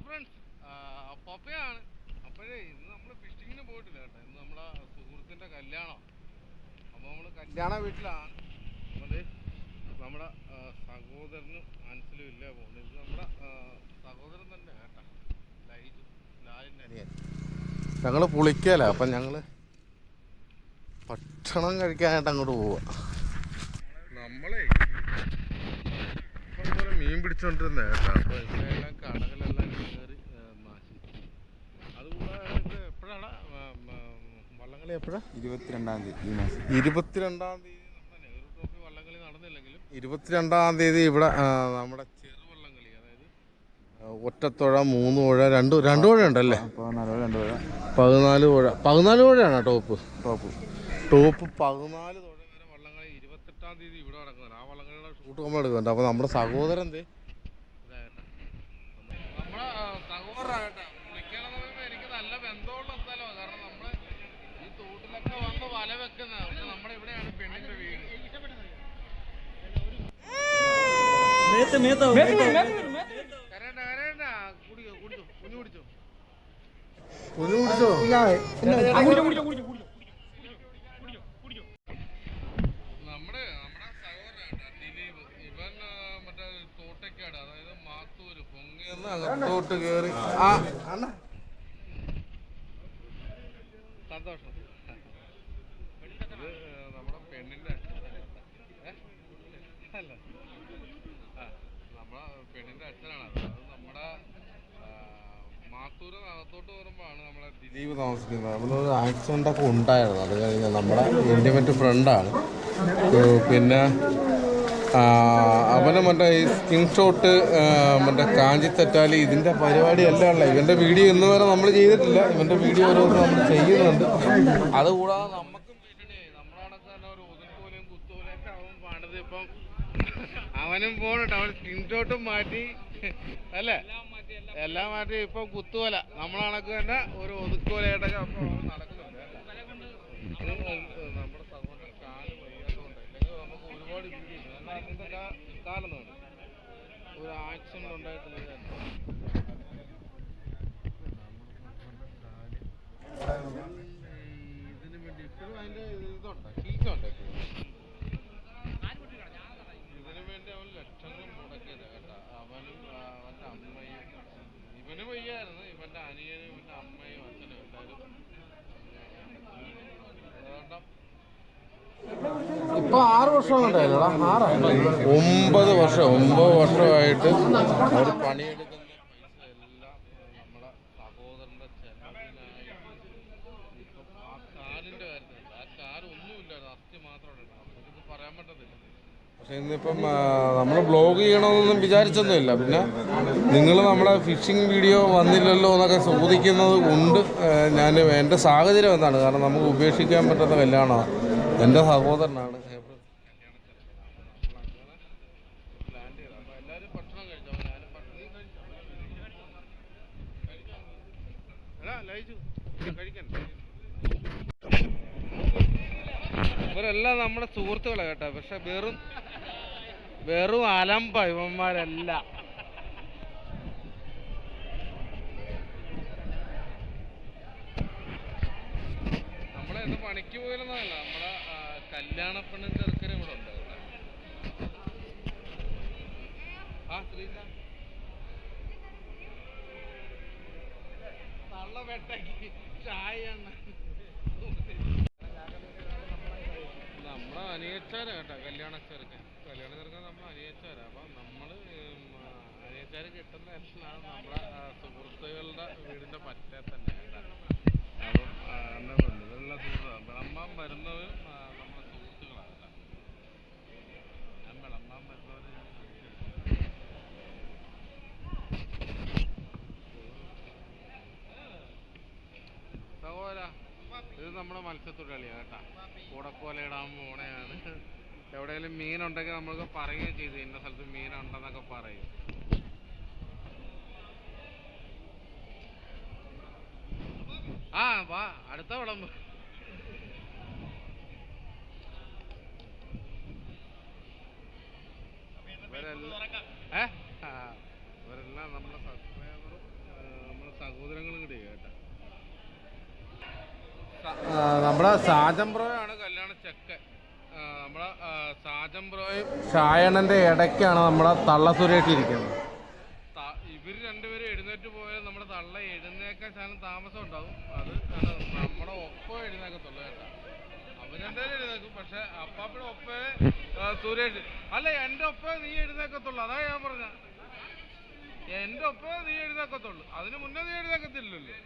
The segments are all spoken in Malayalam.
Hi friends. പപ്പയാണ് അപ്പോഴേ ഇന്ന് നമ്മൾ ഫിഷിങ്ങിന് പോയിട്ടില്ല കേട്ടോ. ഇന്ന് നമ്മളെ സുഹൃത്തിന്റെ കല്യാണം. അപ്പോൾ നമ്മൾ കല്യാണ വീട്ടിലാണ് അത് നമ്മുടെ സഹോദരനും അൻസലും ഇല്ല പോകുന്നത് ഇത് നമ്മുടെ സഹോദരൻ തന്നെ കേട്ടോ. ലൈജു ലാലിന്റെ അനിയൻ. ഞങ്ങൾ പുളിക്കല. അപ്പം ഞങ്ങൾ ഭക്ഷണം കഴിക്കാനായിട്ട് അങ്ങോട്ട് പോവാ നമ്മളെ ഇപ്പം ഇതുപോലെ മീൻ പിടിച്ചോണ്ടിരുന്ന കേട്ടോ. കടകളെല്ലാം കയറി നാശിച്ചു അതുകൂടാതെ ഇത് എപ്പോഴാണ് വള്ളംകളി എപ്പോഴാണ് ഇരുപത്തിരണ്ടാം തീയതി ഈ മാസം. ഇരുപത്തിരണ്ടാം തീയതി നമ്മുടെ നെഹ്റു ട്രോഫി വള്ളംകളി നടന്നില്ലെങ്കിലും ഇരുപത്തിരണ്ടാം തീയതി ഇവിടെ നമ്മുടെ ചെറുവള്ളംകളി അതായത് ഒറ്റത്തുഴ മൂന്ന് പുഴ രണ്ട് രണ്ട് പുഴ ഉണ്ടല്ലേ? പതിനാല് രണ്ട് പേര് പതിനാല് പുഴ. പതിനാല് പുഴയാണ് ടോപ്പ്. ടോപ്പ്. ടോപ്പ് പതിനാല് തുഴ. വരെ വള്ളംകളി ഇരുപത്തെട്ടാം തീയതി ഇവിടെ നടക്കുന്നത്. ആ വള്ളംകളിയുടെ ഷൂട്ട് നമ്മൾ എടുക്കുന്നുണ്ട്. അപ്പോൾ നമ്മുടെ സഹോദരൻ എന്തേ? നമ്മുടെ സഹോദരനാകട്ടെ വിളിക്കണം പറയുമ്പോൾ എനിക്ക് നല്ല ബന്ധമുള്ള സ്ഥലമാണ് കാരണം നമ്മൾ ഈ തോട്ടിലൊക്കെ വന്ന് വല വെക്കുന്നത് പക്ഷെ നമ്മുടെ ഇവിടെയാണ് പെണ്ണിന്റെ വീട് കരയണ്ട കരയണ്ട കുടിക്കോ കുടിച്ചോ കുഞ്ഞു കുടിച്ചോ കുഞ്ഞു കുടിച്ചോ നമ്മുടെ നമ്മുടെ സഹോദരനാ ദിലീപ് ഇവൻ ആ, മറ്റേ തോട്ടക്കാട് അതായത് മാത്തൂര് പൊങ്ങിയെന്ന് അകത്തോട്ട് കേറി. ആ. സന്തോഷം. നമ്മുടെ പെണ്ണിന്റെ? അല്ല. പെണ്ണിന്റെ അച്ഛനാണ്. അത് നമ്മുടെ ആ, മാത്തൂര് അകത്തോട്ട് വരുമ്പോഴാണ് നമ്മളെ ദിലീപ്. താമസിക്കുന്നത്. അവനൊരു ആക്സിഡന്റ് ഒക്കെ ഉണ്ടായിരുന്നു. അത് കഴിഞ്ഞാൽ നമ്മുടെ ഇന്റിമേറ്റ് ഫ്രണ്ടാണ് പിന്നെ അവന് മറ്റേ ഈ സ്കിൻ ഷോട്ട് മറ്റേ കാഞ്ചി തെറ്റാലി ഇതിന്റെ പരിപാടി എല്ലാം ഉള്ള ഇവന്റെ വീഡിയോ ഇന്ന് വരെ നമ്മൾ ചെയ്തിട്ടില്ല. ഇവന്റെ വീഡിയോ ഓരോ നമ്മൾ ചെയ്യുന്നുണ്ട്. അതുകൂടാതെ നമുക്കും ഇപ്പം. അവനും പോണട്ടോ അവൻ സ്കിൻ ഷോട്ടും മാറ്റി. അല്ലേ? എല്ലാം മാറ്റി ഇപ്പം കുത്തുവല നമ്മളെ കണക്ക് തന്നെ ഒരു ഒതുക്കുവലയായിട്ടൊക്കെ അപ്പം നടക്കുന്നുണ്ട്. വേണം ഒരു ആക്സിഡന്റ് ഉണ്ടായിട്ടില്ല ഇതിന് വേണ്ടി ഇപ്പോഴും അതിന്റെ ഇതുണ്ട് കീച്ചുണ്ട്. ഇതിനു വേണ്ടി അവൻ ലക്ഷങ്ങൾ മുടക്കിയത് കേട്ടോ. അവനും അവന്റെ അമ്മയും ഇവന് വയ്യായിരുന്നു. ഇവന്റെ അനിയനും ഇവന്റെ അമ്മയും അച്ഛനും എല്ലാവരും. അതുകൊണ്ട് ഇപ്പൊ ആറ് വർഷം ഒമ്പത് വർഷം ഒമ്പത് വർഷമായിട്ട് അവർ പണിയെടുക്കുന്ന പക്ഷെ ഇന്നിപ്പം നമ്മൾ ബ്ലോഗ് ചെയ്യണമെന്നൊന്നും വിചാരിച്ചൊന്നുമില്ല. പിന്നെ നിങ്ങൾ നമ്മളെ ഫിഷിംഗ് വീഡിയോ വന്നില്ലല്ലോ എന്നൊക്കെ ചോദിക്കുന്നത് കൊണ്ട് ഞാൻ എന്റെ സാഹചര്യം എന്താണ്? കാരണം നമുക്ക് ഉപേക്ഷിക്കാൻ പറ്റുന്ന കല്യാണമാണ്. എന്റെ സഹോദരനാണ്. ഇവരെല്ലാം നമ്മുടെ സുഹൃത്തുക്കളെ കേട്ടോ. പക്ഷെ വെറും വെറും അലമ്പ ഇവന്മാരെല്ലാം നമ്മളെ ഇന്ന് പണിക്ക് പോയിരുന്നതല്ല നമ്മുടെ ആ, കല്യാണ പെണ്ണും ചെറുക്കനും ഇവിടെ ഉണ്ട് കേട്ടോ. ആ ശ്രീജ തള്ള വെട്ടക്ക് ചായ നമ്മളെ അനിയച്ചാരാ കേട്ടോ കല്യാണ ചെറുക്കൻ. നമ്മൾ അനിയച്ചാരാ അപ്പം നമ്മൾ അനിയച്ചാർ കിട്ടുന്ന എല്ലാം നമ്മുടെ സുഹൃത്തുക്കളുടെ വീടിന്റെ പറ്റേ തന്നെ. അപ്പം ഇതെല്ലാം സുഹൃത്തുക്കളാണ് വിളമ്പാൻ വരുന്നത് നമ്മുടെ സുഹൃത്തുക്കളാണ് ഞാൻ വിളമ്പാൻ വരുന്നവർ സഹോദര ഇത് നമ്മുടെ മത്സ്യത്തൊഴിലാളിയാണ് കേട്ടാ. കൂടക്കോല ഇടാൻ പോണയാണ്. എവിടെയെങ്കിലും മീനുണ്ടെങ്കിൽ നമ്മൾക്ക് പറയുകയും ചെയ്തു ഇന്ന സ്ഥലത്ത് മീനുണ്ടെന്നൊക്കെ പറയും. ആ വാ അടുത്ത വിളമ്പ് ഇവരെല്ലാം നമ്മുടെ സബ്സ്ക്രൈബറും നമ്മുടെ സഹോദരങ്ങളും കൂടി കേട്ടോ. നമ്മുടെ സാജംബ്രോയാണ് കല്യാണ ചെക്കൻ ഷായണന്റെ ഇടയ്ക്കാണ് നമ്മുടെ തള്ള സുരേഷിരിക്കുന്നത് ഇവർ രണ്ടുപേരും എഴുന്നേറ്റ് പോയാൽ നമ്മുടെ തള്ള എഴുന്നേക്കാൻ ശാലം താമസം ഉണ്ടാവും. അത് നമ്മുടെ ഒപ്പം എഴുന്നേക്കത്തുള്ളൂ കേട്ടോ. അവരെന്തായാലും എഴുന്നേക്കും പക്ഷെ അപ്പാപ്പയുടെ ഒപ്പേ സുരേഷ്. അല്ല എന്റെ ഒപ്പ നീ എഴുന്നേക്കത്തുള്ളൂ അതാ ഞാൻ പറഞ്ഞ. എന്റെ ഒപ്പേ നീ എഴുന്നേക്കത്തുള്ളൂ. അതിന് മുന്നേ നീ എഴുന്നേക്കത്തില്ലല്ലോ.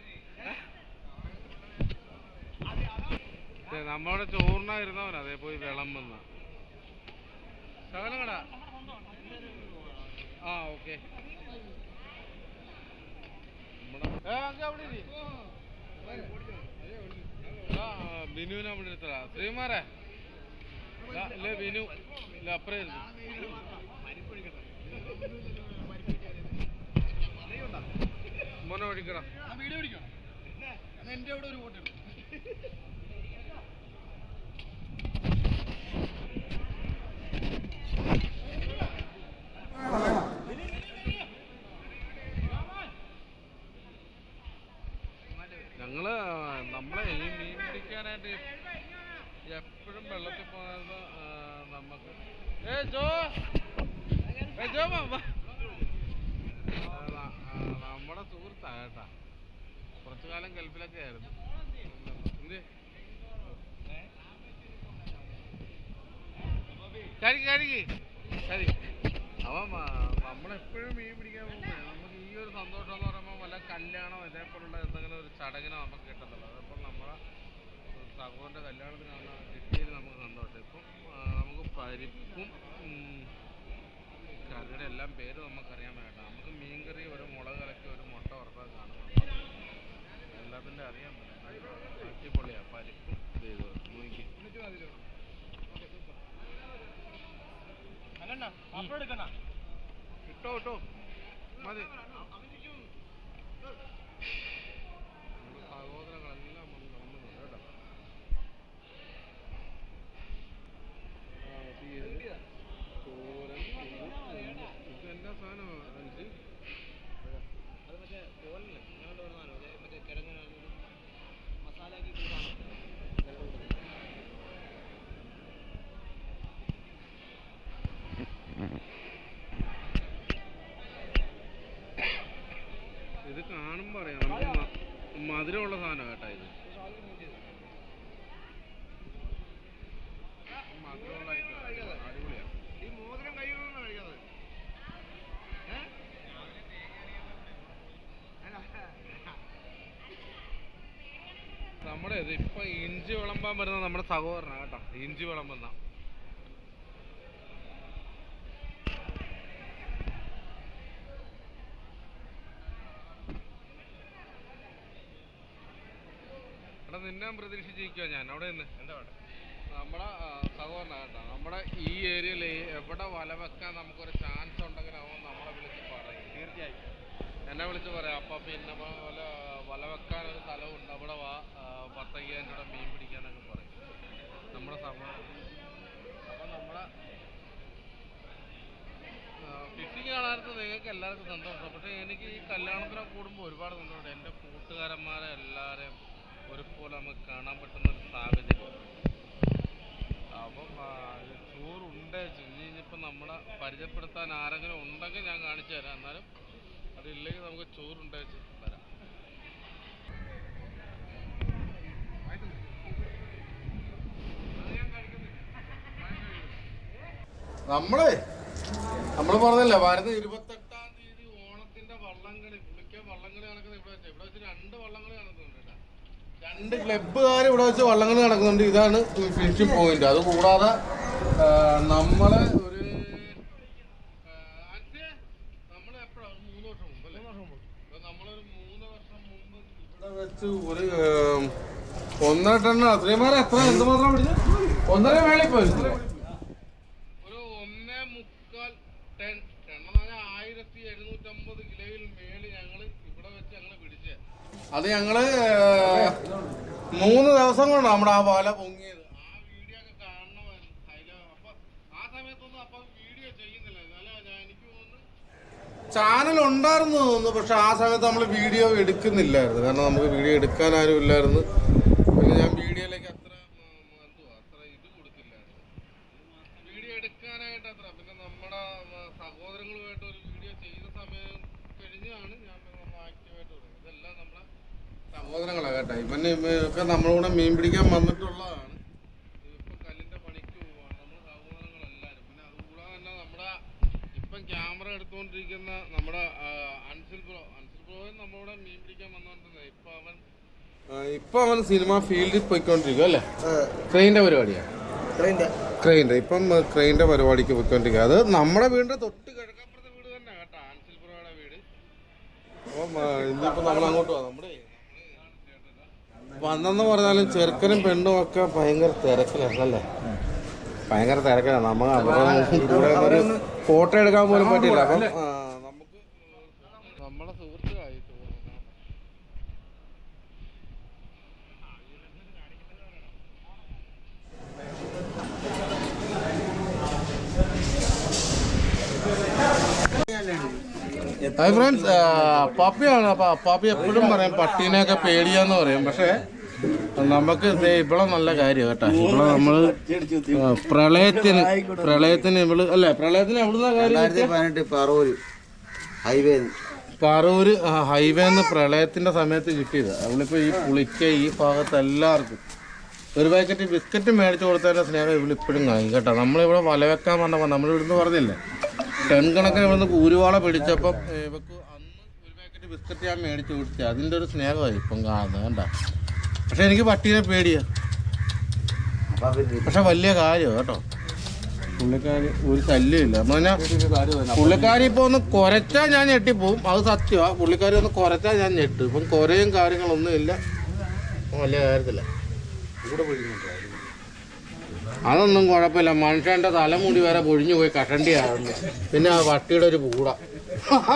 നമ്മുടെ ചോറിനായിരുന്നവൻ അതേ പോയി വിളമ്പുന്ന. ശകലം കടാ ആ ഓക്കെ. ബിനുവിനെ അവിടെ എടുത്തടാ ശ്രീമാരെ ഇല്ലേ ബിനു? ഇല്ല അപ്പുറം മോനെ ഒഴിക്കണം ഞങ്ങൾ നമ്മളെ ഈ മീൻ പിടിക്കാനായിട്ട് എപ്പോഴും വെള്ളത്തിൽ പോകുന്നത് നമുക്ക് ഏ ജോ ഏ ജോ മാ, വാ. ആ, ന- ആ, നമ്മുടെ സുഹൃത്താ കേട്ടാ കുറച്ചു കാലം ഗൾഫിലൊക്കെ ആയിരുന്നു. എന്ത്? നമ്മളെപ്പോഴും മീൻ പിടിക്കാൻ പോകുന്നത് നമുക്ക് ഈ ഒരു സന്തോഷം എന്ന് പറയുമ്പോൾ വല്ല കല്യാണോ ഇതേപോലുള്ള എന്തെങ്കിലും ഒരു ചടങ്ങിനോ നമുക്ക് കിട്ടത്തുള്ളൂ അതപ്പോൾ നമ്മളെ സഹോദരന്റെ കല്യാണത്തിനാണ് കിട്ടിയതിൽ നമുക്ക് സന്തോഷം. ഇപ്പം നമുക്ക് പരിപ്പും കറിയുടെ എല്ലാം പേര് നമുക്കറിയാൻ വേണ്ട. നമുക്ക് മീൻകറി ഒരു മുളക് കലക്കി ഒരു മുട്ട വറുത്താൽ കാണും എല്ലാത്തിന്റെ അറിയാൻ അടിപൊളിയാണ് അടിപൊളിയാ പരിപ്പും ചെയ്തു നോക്കി. ഇട്ടോ ഇട്ടോ മതി നമ്മുടെ സഹോദരങ്ങളെല്ലാം വന്ന് കാണുന്നുണ്ട് കേട്ടോ ആ, ഇത് ചോരൻ, ഇത് ഇത് എന്നാ സാധനമാ അൻസി? ഇത് കാണുമ്പോ അറിയാം മധുരമുള്ള സാധനം കേട്ടാ ഇത്. നമ്മുടെ ഇത് ഇപ്പൊ ഇഞ്ചി വിളമ്പാൻ വരുന്ന നമ്മുടെ സഹോദരനാ കേട്ടോ. ഇഞ്ചി വിളമ്പുന്ന. നിന്നെ പ്രതീക്ഷിച്ചിരിക്കുക ഞാൻ. അവിടെ നിന്ന്. എന്താ നമ്മുടെ സഹോദരൻ കേട്ടോ നമ്മുടെ ഈ ഏരിയയിൽ എവിടെ വല വെക്കാൻ നമുക്കൊരു ചാൻസ് ഉണ്ടെങ്കിൽ അവൻ നമ്മളെ വിളിച്ച് പറയും. തീർച്ചയായും. എന്നെ വിളിച്ച് പറയാം. അപ്പം പിന്നെ വല വല വെക്കാൻ ഒരു സ്ഥലമുണ്ട്. അവിടെ വാ പത്തയ്യായിരം രൂപ മീൻ പിടിക്കാന്നൊക്കെ പറയും. നമ്മുടെ സമയം അപ്പം നമ്മളെ ഫിഷിങ് കാണാനത്ത് നിങ്ങൾക്ക് എല്ലാവർക്കും സന്തോഷം. പക്ഷേ എനിക്ക് ഈ കല്യാണത്തിനൊക്കെ കൂടുമ്പോൾ ഒരുപാട് സന്തോഷമുണ്ട് എന്റെ കൂട്ടുകാരന്മാരെ എല്ലാവരെയും ഒരുപോലെ നമുക്ക് കാണാൻ പറ്റുന്ന ഒരു സാഹചര്യം. അപ്പം ചോറുണ്ട് ഇനിയിപ്പോൾ നമ്മളെ പരിചയപ്പെടുത്താൻ ആരെങ്കിലും ഉണ്ടെങ്കിൽ ഞാൻ കാണിച്ചു തരാം. എന്നാലും അതില്ലെങ്കിൽ നമുക്ക് ചോറുണ്ട് തരാം. നമ്മളെ? നമ്മൾ പറഞ്ഞല്ലേ വരുന്ന ഇരുപത്തെട്ടാം തീയതി ഓണത്തിന്റെ വള്ളംകളി പുളിക്ക വള്ളംകളി നടക്കുന്നത് ഇവിടെ വെച്ച് ഇവിടെ വെച്ച് രണ്ട് വള്ളംകളി നടക്കുന്നുണ്ട് കേട്ടോ. രണ്ട് ക്ലബ്ബുകാർ ഇവിടെ വെച്ച് വള്ളങ്ങൾ നടക്കുന്നുണ്ട്. ഇതാണ് ഫിനിഷിംഗ് പോയിന്റ് അത് കൂടാതെ നമ്മളെ ഒരു വെച്ച് ഒരു ഒന്നര ടൺ അത്രയും എത്ര? എന്തുമാത്രം പിടിച്ചു ഒന്നര വേളി പോയി. ഒരു ഒന്നേ മുക്കാൽ ടൺ ആയിരത്തി എഴുന്നൂറ്റമ്പത് കിലോയിൽ മേളിൽ ഞങ്ങൾ ഇവിടെ വെച്ച് ഞങ്ങൾ പിടിച്ചത് അത് ഞങ്ങൾ മൂന്ന് ദിവസം കൊണ്ട് നമ്മുടെ ആ വല പൊങ്ങിയത്. ചാനൽ ഉണ്ടായിരുന്നു തോന്നുന്നു പക്ഷെ ആ സമയത്ത് നമ്മൾ വീഡിയോ എടുക്കുന്നില്ലായിരുന്നു. കാരണം നമുക്ക് വീഡിയോ എടുക്കാൻ ആരും ഇല്ലായിരുന്നു. പിന്നെ ഞാൻ വീഡിയോയിലേക്ക് അത്ര അത്ര ഇത് കൊടുത്തില്ലായിരുന്നു. വീഡിയോ എടുക്കാനായിട്ട് അത്ര. പിന്നെ നമ്മുടെ സഹോദരങ്ങളുമായിട്ട് ഒരു വീഡിയോ ചെയ്ത സമയം കഴിഞ്ഞാണ് ഞാൻ ആക്റ്റീവായിട്ട് തുടങ്ങി ഇതെല്ലാം നമ്മുടെ സഹോദരങ്ങളാണ് കേട്ടോ. ഇവന് ഇപ്പൊ നമ്മളിവിടെ മീൻ പിടിക്കാൻ വന്നിട്ടുള്ളതാണ്. ഇപ്പൊ കല്ലിന്റെ പണിക്ക് പോവാണ്. നമ്മൾ സഹോദരങ്ങളെല്ലാവരും പിന്നെ അതുകൂടാതെ തന്നെ നമ്മുടെ ഇപ്പം ക്യാമറ എടുത്തുകൊണ്ടിരിക്കുന്ന നമ്മുടെ അൻസിൽ ബ്രോ. അൻസിൽ ബ്രോയും നമ്മളിവിടെ മീൻ പിടിക്കാൻ വന്നുകൊണ്ടിരുന്നത് ഇപ്പൊ അവൻ ഇപ്പൊ അവൻ സിനിമ ഫീൽഡിൽ പോയിക്കൊണ്ടിരിക്കും അല്ലേ? ട്രെയിനിന്റെ പരിപാടിയാണ് ക്രെയിന്റെ ഇപ്പം ക്രെയിന്റെ പരിപാടിക്ക് പോയിക്കൊണ്ടിരിക്കുക അത് നമ്മുടെ വീടിന്റെ തൊട്ട് കിഴക്കപ്പുറത്തെ വീട് തന്നെ കേട്ടോ ആൻസിൽ ബ്രോയുടെ വീട്. അപ്പം ഇന്നിപ്പോൾ ഇന്നിപ്പോ നമ്മൾ അങ്ങോട്ട് പോകാം നമ്മുടെ വന്നെന്ന് പറഞ്ഞാലും ചെറുക്കനും പെണ്ണും ഒക്കെ ഭയങ്കര തിരക്കിലാണല്ലേ ഭയങ്കര തിരക്കിലാണ്. നമ്മൾ അവിടെ ഒരു ഫോട്ടോ എടുക്കാൻ പോലും പറ്റില്ല അപ്പം നമുക്ക് തോന്നുന്നു. ഹായ് ഫ്രണ്ട്സ് പപ്പിയാണ് അപ്പൊ പപ്പി എപ്പോഴും പറയും പട്ടീനെയൊക്കെ പേടിയാന്ന് പറയും. പക്ഷേ നമുക്ക് ഇവിടെ നല്ല കാര്യം കേട്ടോ. ഇവിടെ നമ്മൾ പ്രളയത്തിന് പ്രളയത്തിന് ഇവൾ അല്ലേ പ്രളയത്തിന് എവിടുന്ന കാര്യം പറവൂര് ഹൈവേ പാറൂര് ഹൈവേന്ന് പ്രളയത്തിന്റെ സമയത്ത് കിട്ടിയത്. അവളിപ്പോ ഈ പുളിക്ക ഈ ഭാഗത്ത് എല്ലാവർക്കും. ഒരു പാക്കറ്റ് ബിസ്ക്കറ്റ് മേടിച്ചു കൊടുത്തതിന്റെ സ്നേഹം ഇവളിപ്പോഴും കാണിക്കും കേട്ടോ നമ്മളിവിടെ വല വെക്കാൻ നമ്മൾ ഇവിടുന്ന് പറഞ്ഞില്ലേ? ടെൺ കണക്കിന് ഇവിടുന്ന് കൂരുവാള പിടിച്ചപ്പം ഇവക്ക് അന്ന് ഒരു പാക്കറ്റ് ബിസ്ക്കറ്റ് ഞാൻ മേടിച്ചു കൊടുത്തു. അതിന്റെ ഒരു സ്നേഹമായി ഇപ്പം കാണുന്നത് കണ്ട? പക്ഷെ എനിക്ക് പട്ടീനെ പേടിയാ. പക്ഷെ വലിയ കാര്യമാണ് കേട്ടോ. പുള്ളിക്കാരി ഒരു ശല്യമില്ല. പറഞ്ഞാൽ പുള്ളിക്കാരി ഇപ്പൊ ഒന്ന് കുരച്ചാൽ ഞാൻ ഞെട്ടിപ്പോവും. അത് സത്യമാ പുള്ളിക്കാരി ഒന്ന് കുരച്ചാൽ ഞാൻ ഞെട്ടും. ഇപ്പം കുരയും കാര്യങ്ങളൊന്നും ഇല്ല. വലിയ കാര്യത്തില്ല. അതൊന്നും കുഴപ്പമില്ല. മനുഷ്യന്റെ തലമുടി വരെ പൊഴിഞ്ഞു പോയി കഷണ്ടിയാകുന്നു പിന്നെ ആ വട്ടിയുടെ ഒരു പൂട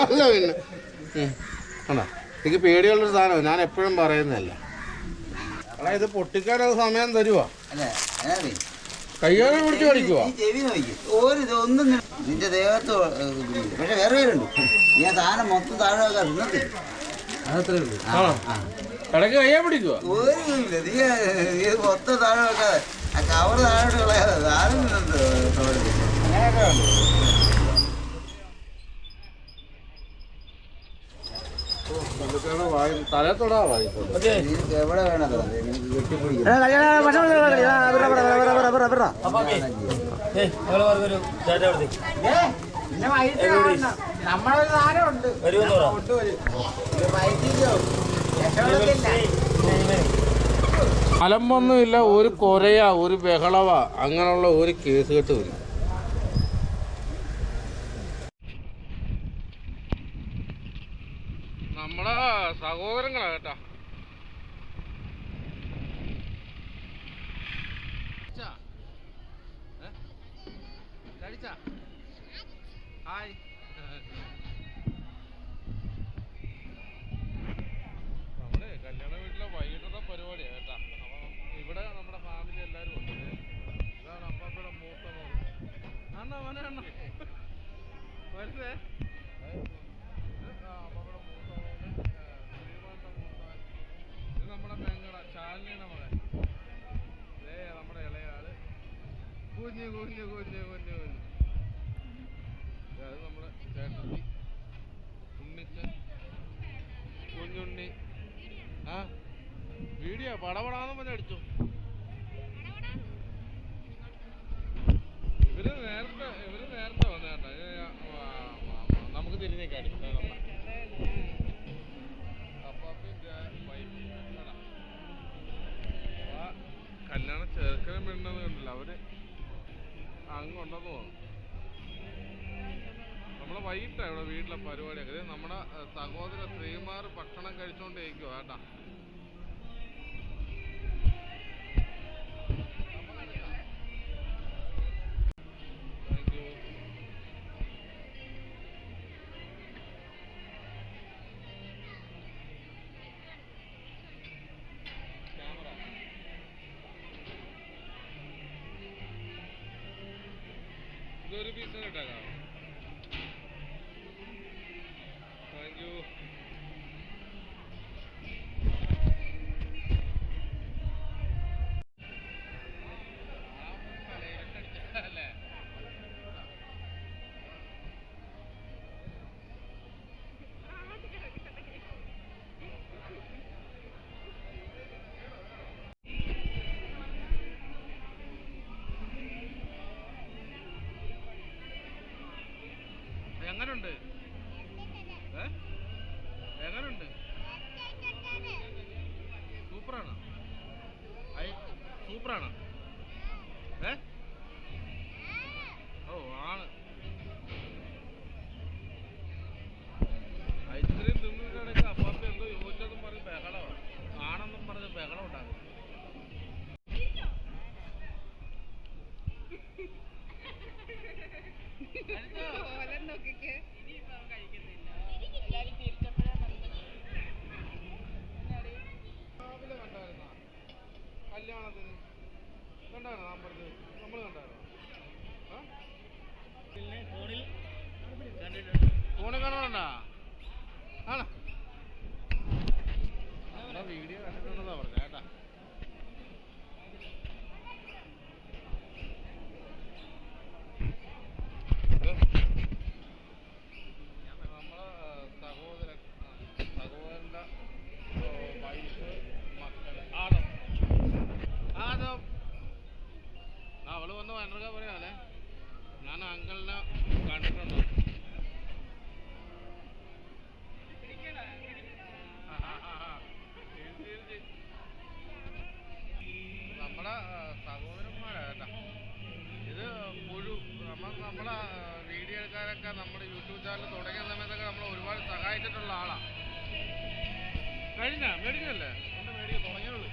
അല്ല പിന്നെ. കണ്ടോ? എനിക്ക് പേടിയുള്ളൊരു സാധനമാണ്. ഞാൻ എപ്പോഴും പറയുന്നതല്ല. എടാ ഇത് പൊട്ടിക്കാനത് സമയം തരുവാ? കയ്യോ. കയ്യോടെ പിടിച്ച് ഒന്നും നിന്റെ ദേഹത്ത്. പക്ഷെ വേറെ പേരുണ്ട്. ഞാൻ സാധനം മൊത്തം താഴെ കയ്യാ പിടിക്കുവാ? ഒരു ഇല്ല. നീ മൊത്തം താഴെ വെക്കാതെ. കവർ താഴോട്ട് കളയാതെ സാധനം തിന്നുന്നുണ്ട് തോരത്തിൽ. അങ്ങനെയൊക്കെ ഉണ്ട്. എവിടെ വേണം നിനക്ക് കെട്ടിപ്പിടിക്കണം അലമ്പൊന്നുമില്ല ഒരു കൊരയാ ഒരു ബഹളവ. അങ്ങനെയുള്ള ഒരു കേസ് കെട്ട് വരും. നമ്മളെ സഹോദരങ്ങളാ കേട്ടാ. അണ്ണ മോനെ അണ്ണ മൂത്ത ഇത് നമ്മുടെ പെങ്ങട ശാലിനിയുടെ മകൻ ദേ നമ്മുടെ ഇളയാൾ. കുഞ്ഞ് കുഞ്ഞ് കുഞ്ഞ് കുഞ്ഞ് കുഞ്ഞ്. അത് നമ്മുടെ ചേട്ടത്തി ഉണ്ണിച്ചൻ കുഞ്ഞുണ്ണി. ആ? വീഡിയോ പടപടാന്ന് പറഞ്ഞ അടിച്ചു ഇവർ നേരത്തെ ഇവർ നേരത്തെ വന്നേണ്ട നമുക്ക് തിരിഞ്ഞേക്കാടി കല്യാണം ചെറുക്കനും പെണ്ണെന്ന് കണ്ടില്ല അവർ അങ്ങുണ്ടെന്ന് തോന്നുന്നു നമ്മളെ വൈകിട്ടാ ഇവിടെ വീട്ടിലെ പരിപാടിയൊക്കെ. നമ്മുടെ സഹോദര ശ്രീമാർ ഭക്ഷണം കഴിച്ചോണ്ടിരിക്കുവാ കേട്ടാ. ഇതൊരു പീസ് ഇട്ടേക്കാം എങ്ങനുണ്ട്? ഏ? എങ്ങനുണ്ട്? സൂപ്പറാണോ? സൂപ്പറാണോ? ഏ? കണ്ടായിരുന്നോ അമ്പലത്തിൽ നമ്മൾ കണ്ടായിരുന്നോ ആ? ഫോണിൽ കാണുന്നുണ്ടാ ആണോ? നമ്മുടെ വീഡിയോ കണ്ടിട്ടുണ്ടെന്നാ പറഞ്ഞ കേട്ടാ ഇത് നമ്മളെ സഹോദരൻ ആ, സഹോദരന്റെ വൈഫ് മക്കൾ ആദം ആദം ഞാൻ. നമ്മുടെ യൂട്യൂബ് ചാനൽ തുടങ്ങിയ സമയത്തൊക്കെ ഒരുപാട് സഹായിച്ചിട്ടുള്ള ആളാ. കഴിഞ്ഞ? മേടിക്കല്ലേ ഒന്ന് ആ തൊ-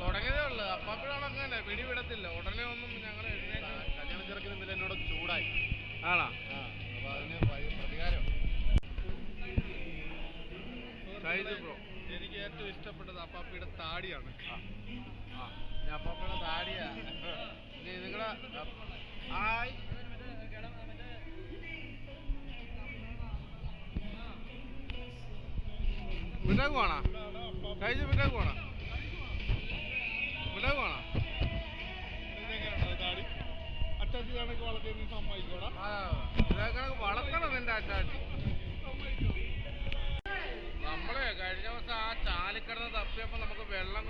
തുടങ്ങിയതേ ഉള്ളു. അപ്പാപ്പോഴാണ് അങ്ങനെ പിടി വിടത്തില്ല ഉടനെ ഒന്നും ഞങ്ങൾ കല്യാണ ചെറുക്കിന് എന്നോട് ചൂടായി. ആണോ? അപ്പൊ അതിന് പ്രതികാരം. ബ്രോ. എനിക്ക് ഏറ്റവും ഇഷ്ടപ്പെട്ടത് അപ്പാപ്പിയുടെ താടിയാണ്. ഞാൻ അപ്പാപ്പയുടെ താടിയാ. നിങ്ങളെ ഹായ്. വിട്ടേക്ക് പോണോ? കഴിച്ച് വിട്ടേക്ക് പോണോ? വളർത്തി നീ സമ്മതിക്കോടാ വളർത്തണം നിന്റെ അച്ചാച്ചി. നമ്മളെ കഴിഞ്ഞ ദിവസം ആ ചാലിക്കിടന്ന് തപ്പിയപ്പോ നമുക്ക് വെള്ളം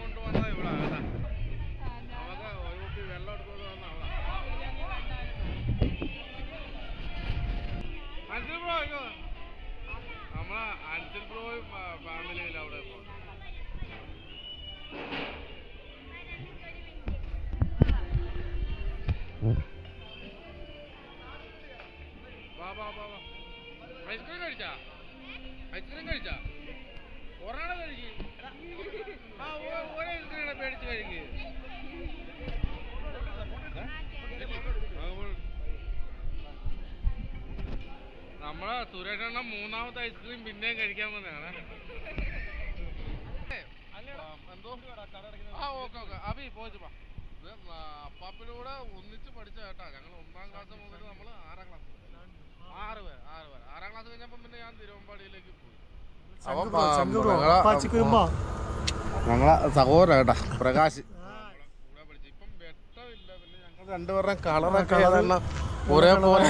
നമ്മളെ സുരേഷണ്ണ മൂന്നാമത്തെ ഐസ്ക്രീം പിന്നെയും കഴിക്കാൻ വന്നതാണ്. എന്തോ? ആ ഓക്കെ ഓക്കെ. അഭി പോയിച്ചു പാ ഇത് അപ്പാപ്പിലൂടെ ഒന്നിച്ച് പഠിച്ച കേട്ടാ ഞങ്ങൾ ഒന്നാം ക്ലാസ് മുതൽ നമ്മൾ ആറാം ക്ലാസ് ആറ് പേർ ആറ് പേർ ആറാം ക്ലാസ് കഴിഞ്ഞപ്പോൾ പിന്നെ ഞാൻ തിരുവമ്പാടിയിലേക്ക് പോയി. ഞങ്ങളെ സഹോദര കേട്ടാ പ്രകാശ്. ഇപ്പം വെട്ടമില്ല പിന്നെ ഞങ്ങൾ രണ്ടുപേരുടെ കളറൊക്കെ ഒരേ പോലെ